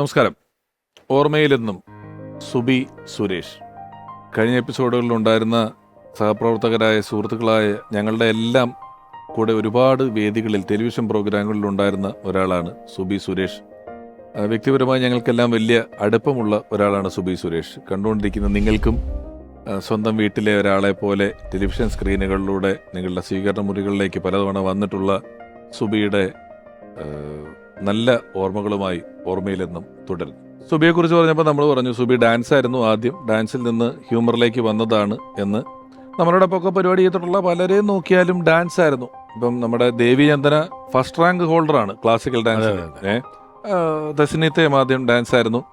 നമസ്കാരം. ഓർമ്മയിലെന്നും സുബി സുരേഷ്. കഴിഞ്ഞ എപ്പിസോഡുകളിൽ ഉണ്ടായിരുന്ന സഹപ്രവർത്തകരായ സുഹൃത്തുക്കളായ ഞങ്ങളുടെ എല്ലാം കൂടെ ഒരുപാട് വേദികളിൽ ടെലിവിഷൻ പ്രോഗ്രാമുകളിൽ ഉണ്ടായിരുന്ന ഒരാളാണ് സുബി സുരേഷ്. വ്യക്തിപരമായി ഞങ്ങൾക്കെല്ലാം വലിയ അടുപ്പമുള്ള ഒരാളാണ് സുബി സുരേഷ്. കണ്ടുകൊണ്ടിരിക്കുന്ന നിങ്ങൾക്കും സ്വന്തം വീട്ടിലെ ഒരാളെ പോലെ ടെലിവിഷൻ സ്ക്രീനുകളിലൂടെ നിങ്ങളുടെ സ്വീകരണ മുറികളിലേക്ക് പലതവണ വന്നിട്ടുള്ള സുബിയുടെ നല്ല ഓർമ്മകളുമായി ഓർമ്മയിലെന്നും തുടരുന്നു സുബിയെ കുറിച്ച് പറഞ്ഞപ്പോൾ നമ്മൾ പറഞ്ഞു സുബി ഡാൻസ് ആയിരുന്നു ആദ്യം. ഡാൻസിൽ നിന്ന് ഹ്യൂമറിലേക്ക് വന്നതാണ് എന്ന്. നമ്മളോടൊപ്പം ഒക്കെ പരിപാടി ചെയ്തിട്ടുള്ള പലരെയും നോക്കിയാലും ഡാൻസ് ആയിരുന്നു ഇപ്പം നമ്മുടെ ദേവി ചന്ദന ഫസ്റ്റ് റാങ്ക് ഹോൾഡറാണ് ക്ലാസിക്കൽ ഡാൻസ് ദശനീത്തയും ഏഹ് ആദ്യം ഡാൻസ് ആയിരുന്നു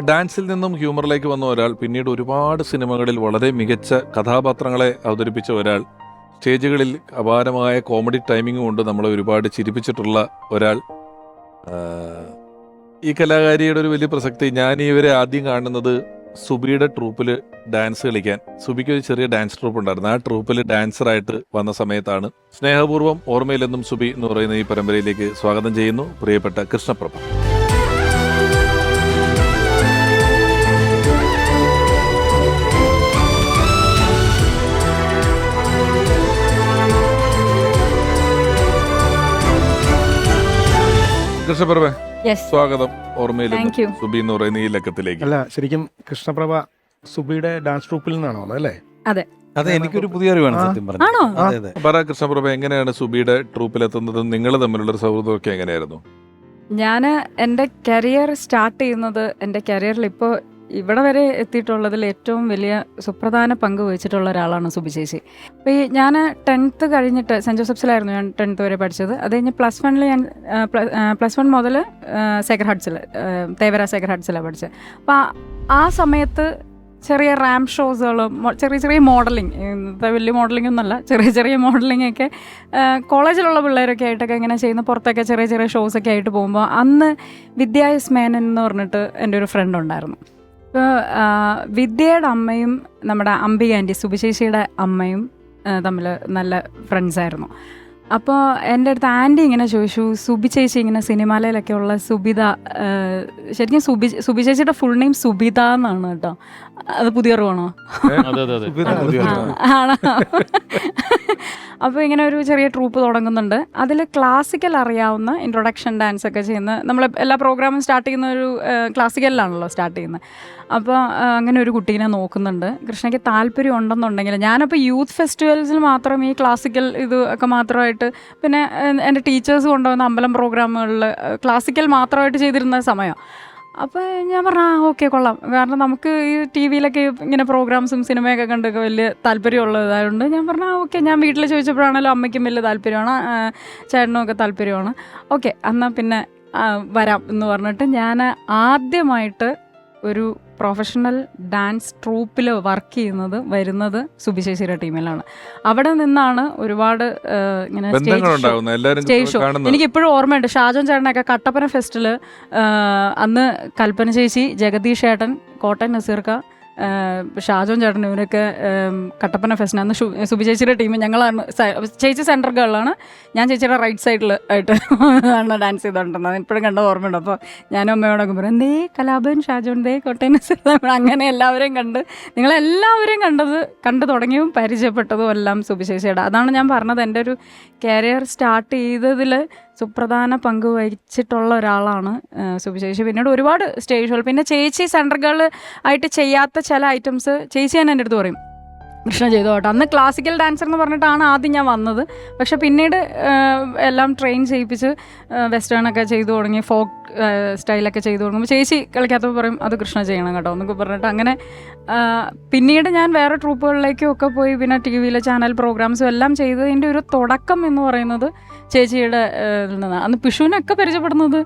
ഡാൻസിൽ നിന്നും ഹ്യൂമറിലേക്ക് വന്ന ഒരാൾ പിന്നീട് ഒരുപാട് സിനിമകളിൽ വളരെ മികച്ച കഥാപാത്രങ്ങളെ അവതരിപ്പിച്ച ഒരാൾ സ്റ്റേജുകളിൽ അപാരമായ കോമഡി ടൈമിംഗ് കൊണ്ട് നമ്മളെ ഒരുപാട് ചിരിപ്പിച്ചിട്ടുള്ള ഒരാൾ ഈ കലാകാരിയുടെ ഒരു വലിയ പ്രസക്തി. ഞാൻ ഇവരെ ആദ്യം കാണുന്നത് സുബിയുടെ ട്രൂപ്പിൽ ഡാൻസ് കളിക്കാൻ. സുബിക്ക് ഒരു ചെറിയ ഡാൻസ് ട്രൂപ്പ് ഉണ്ടായിരുന്നു. ആ ട്രൂപ്പിൽ ഡാൻസറായിട്ട് വന്ന സമയത്താണ് സ്നേഹപൂർവം ഓർമ്മയിലെന്നും സുബി എന്ന് പറയുന്ന ഈ പരമ്പരയിലേക്ക് സ്വാഗതം ചെയ്യുന്നു. പ്രിയപ്പെട്ട കൃഷ്ണപ്രഭ. കൃഷ്ണപ്രഭ യെസ് സ്വാഗതം. താങ്ക് സുബി എന്ന് പറയുന്ന ഈ ലക്കത്തിലേക്ക്. അല്ല ശരിക്കും കൃഷ്ണപ്രഭ സുബിയുടെ ഡാൻസ് ട്രൂപ്പിൽ നിന്നാണോ വന്നത് അല്ലേ? അതെ. അതെ എനിക്കൊരു പുതിയ അറിവാണ്. സത്യം പറഞ്ഞു ആണോ? അതെ അതെ. പറ കൃഷ്ണപ്രഭ എങ്ങനെയാണ് സുബിയുടെ ട്രൂപ്പിലെത്തുന്നതും നിങ്ങൾ തമ്മിലുള്ള സൗഹൃദമൊക്കെ എങ്ങനെയായിരുന്നു? ഞാൻ എന്റെ കരിയർ സ്റ്റാർട്ട് ചെയ്യുന്നത് എന്റെ കരിയറിൽ ഇപ്പോൾ ഇവിടെ വരെ എത്തിയിട്ടുള്ളതിൽ ഏറ്റവും വലിയ സുപ്രധാന പങ്ക് വഹിച്ചിട്ടുള്ള ഒരാളാണ് സുബിചേച്ചി അപ്പോൾ ഈ ഞാൻ ടെൻത്ത് കഴിഞ്ഞിട്ട് സെന്റ് ജോസഫ്സിലായിരുന്നു ഞാൻ ടെൻത്ത് വരെ പഠിച്ചത്. അത് കഴിഞ്ഞ് പ്ലസ് വണ്ണിൽ ഞാൻ പ്ലസ് വൺ മുതൽ സേക്കർ ഹാർട്സിൽ തേവര സേക്കർ ഹാർട്സിലാണ് പഠിച്ചത് അപ്പോൾ ആ- ആ സമയത്ത് ചെറിയ റാം ഷോസുകളും ചെറിയ ചെറിയ മോഡലിംഗ് ഇന്നത്തെ വലിയ മോഡലിംഗ് ഒന്നുമല്ല ചെറിയ ചെറിയ മോഡലിംഗ് ഒക്കെ കോളേജിലുള്ള പിള്ളേരൊക്കെ ആയിട്ടൊക്കെ ഇങ്ങനെ ചെയ്യുന്ന പുറത്തൊക്കെ ചെറിയ ചെറിയ ഷോസൊക്കെ ആയിട്ട് പോകുമ്പോൾ അന്ന് വിദ്യായസ് മേനൻ എന്ന് പറഞ്ഞിട്ട് എന്റെ ഒരു ഫ്രണ്ട് ഉണ്ടായിരുന്നു. അപ്പോൾ വിദ്യയുടെ അമ്മയും നമ്മുടെ അംബിക ആന്റി സുബിശേഷിയുടെ അമ്മയും തമ്മിൽ നല്ല ഫ്രണ്ട്സായിരുന്നു അപ്പോൾ എന്റെ അടുത്ത് ആന്റി ഇങ്ങനെ ചോദിച്ചു സുബി ചേച്ചി ഇങ്ങനെ സിനിമയിലൊക്കെ ഉള്ള സുബിത ശരിക്കും സുബി സുബി ചേച്ചിയുടെ ഫുൾ നെയിം സുബിത എന്നാണ് കേട്ടോ. അത് പുതിയ അറിവാണോ ആണോ? അപ്പോൾ ഇങ്ങനെ ഒരു ചെറിയ ട്രൂപ്പ് തുടങ്ങുന്നുണ്ട്. അതിൽ ക്ലാസിക്കൽ അറിയാവുന്ന ഇൻട്രൊഡക്ഷൻ ഡാൻസ് ഒക്കെ ചെയ്യുന്ന നമ്മൾ എല്ലാ പ്രോഗ്രാമും സ്റ്റാർട്ട് ചെയ്യുന്ന ഒരു ക്ലാസിക്കലിലാണല്ലോ സ്റ്റാർട്ട് ചെയ്യുന്നത്. അപ്പോൾ അങ്ങനെ ഒരു കുട്ടീനെ നോക്കുന്നുണ്ട്. കൃഷ്ണയ്ക്ക് താല്പര്യം ഉണ്ടെന്നുണ്ടെങ്കിൽ ഞാനപ്പോൾ യൂത്ത് ഫെസ്റ്റിവൽസിൽ മാത്രം ഈ ക്ലാസിക്കൽ ഇത് ഒക്കെ മാത്രമായിട്ട് പിന്നെ എന്റെ ടീച്ചേഴ്സ് കൊണ്ടുവന്ന അമ്പലം പ്രോഗ്രാമുകളിൽ ക്ലാസിക്കൽ മാത്രമായിട്ട് ചെയ്തിരുന്ന സമയം. അപ്പോൾ ഞാൻ പറഞ്ഞു ആ ഓക്കെ കൊള്ളാം. കാരണം നമുക്ക് ഈ ടി വിയിലൊക്കെ ഇങ്ങനെ പ്രോഗ്രാംസും സിനിമയൊക്കെ കണ്ടൊക്കെ വലിയ താല്പര്യമുള്ളതായതുകൊണ്ട് ഞാൻ പറഞ്ഞു ആ ഓക്കെ. ഞാൻ വീട്ടിൽ ചോദിച്ചപ്പോഴാണല്ലോ അമ്മയ്ക്കും വലിയ താല്പര്യമാണ് ചേട്ടനും ഒക്കെ താല്പര്യമാണ്. ഓക്കെ എന്നാൽ പിന്നെ വരാം എന്ന് പറഞ്ഞിട്ട് ഞാൻ ആദ്യമായിട്ട് ഒരു പ്രൊഫഷണൽ ഡാൻസ് ട്രൂപ്പിൽ വർക്ക് ചെയ്യുന്നത് വരുന്നത് സുബിശേഷിയുടെ ടീമിലാണ്. അവിടെ നിന്നാണ് ഒരുപാട് ഇങ്ങനെ സ്റ്റേജ് ഷോ എനിക്ക് ഇപ്പോഴും ഓർമ്മയുണ്ട്. ഷാജോൻ ചേട്ടനൊക്കെ കട്ടപ്പന ഫെസ്റ്റിൽ അന്ന് കൽപ്പന ചേച്ചി ജഗദീഷ് ഏട്ടൻ കോട്ടയം നസീർക്ക ഷാജോൻ ചേട്ടൻ ഇവരൊക്കെ കട്ടപ്പന ഫെസ്റ്റിന് അന്ന് സുബി ചേച്ചിയുടെ ടീം ഞങ്ങളാണ് ചേച്ചി സെന്റർ ഗേളാണ് ഞാൻ ചേച്ചിയുടെ റൈറ്റ് സൈഡിൽ ആയിട്ട് ആണ് ഡാൻസ് ചെയ്തുകൊണ്ടിരുന്നത് ഇപ്പോഴും കണ്ട ഓർമ്മയുണ്ട്. അപ്പോൾ ഞാനും അമ്മയോടൊക്കെ പറയും എന്തേ കലാഭൻ ഷാജോൻ ദേ കോട്ടയം അങ്ങനെ എല്ലാവരെയും കണ്ട് നിങ്ങളെല്ലാവരെയും കണ്ടത് കണ്ടു തുടങ്ങിയതും പരിചയപ്പെട്ടതും എല്ലാം സുബിശേഷിയുടെ അതാണ് ഞാൻ പറഞ്ഞത്. എന്റെ ഒരു കരിയർ സ്റ്റാർട്ട് ചെയ്തതിൽ സുപ്രധാന പങ്ക് വഹിച്ചിട്ടുള്ള ഒരാളാണ് സുവിശേഷി പിന്നീട് ഒരുപാട് സ്റ്റേജുകൾ. പിന്നെ ചേച്ചി സെൻട്രൽ ഗേൾ ആയിട്ട് ചെയ്യാത്ത ചില ഐറ്റംസ് ചേച്ചി തന്നെ എന്റെ അടുത്ത് പറയും. കൃഷ്ണ ചെയ്തു കേട്ടോ അന്ന് ക്ലാസിക്കൽ ഡാൻസർ എന്ന് പറഞ്ഞിട്ടാണ് ആദ്യം ഞാൻ വന്നത്. പക്ഷെ പിന്നീട് എല്ലാം ട്രെയിൻ ചെയ്യിപ്പിച്ച് വെസ്റ്റേൺ ഒക്കെ ചെയ്തു തുടങ്ങി ഫോക്ക് സ്റ്റൈലൊക്കെ ചെയ്തു തുടങ്ങുമ്പോൾ ചേച്ചി കളിക്കാത്തപ്പോൾ പറയും അത് കൃഷ്ണ ചെയ്യണം കേട്ടോ എന്നൊക്കെ പറഞ്ഞിട്ട് അങ്ങനെ പിന്നീട് ഞാൻ വേറെ ട്രൂപ്പുകളിലേക്കും ഒക്കെ പോയി പിന്നെ ടി വിയിലെ ചാനൽ പ്രോഗ്രാംസും എല്ലാം ചെയ്തതിന്റെ ഒരു തുടക്കം എന്ന് പറയുന്നത് ചേച്ചിയുടെ അന്ന് പിഷുവിനൊക്കെ പരിചയപ്പെടുന്നത്.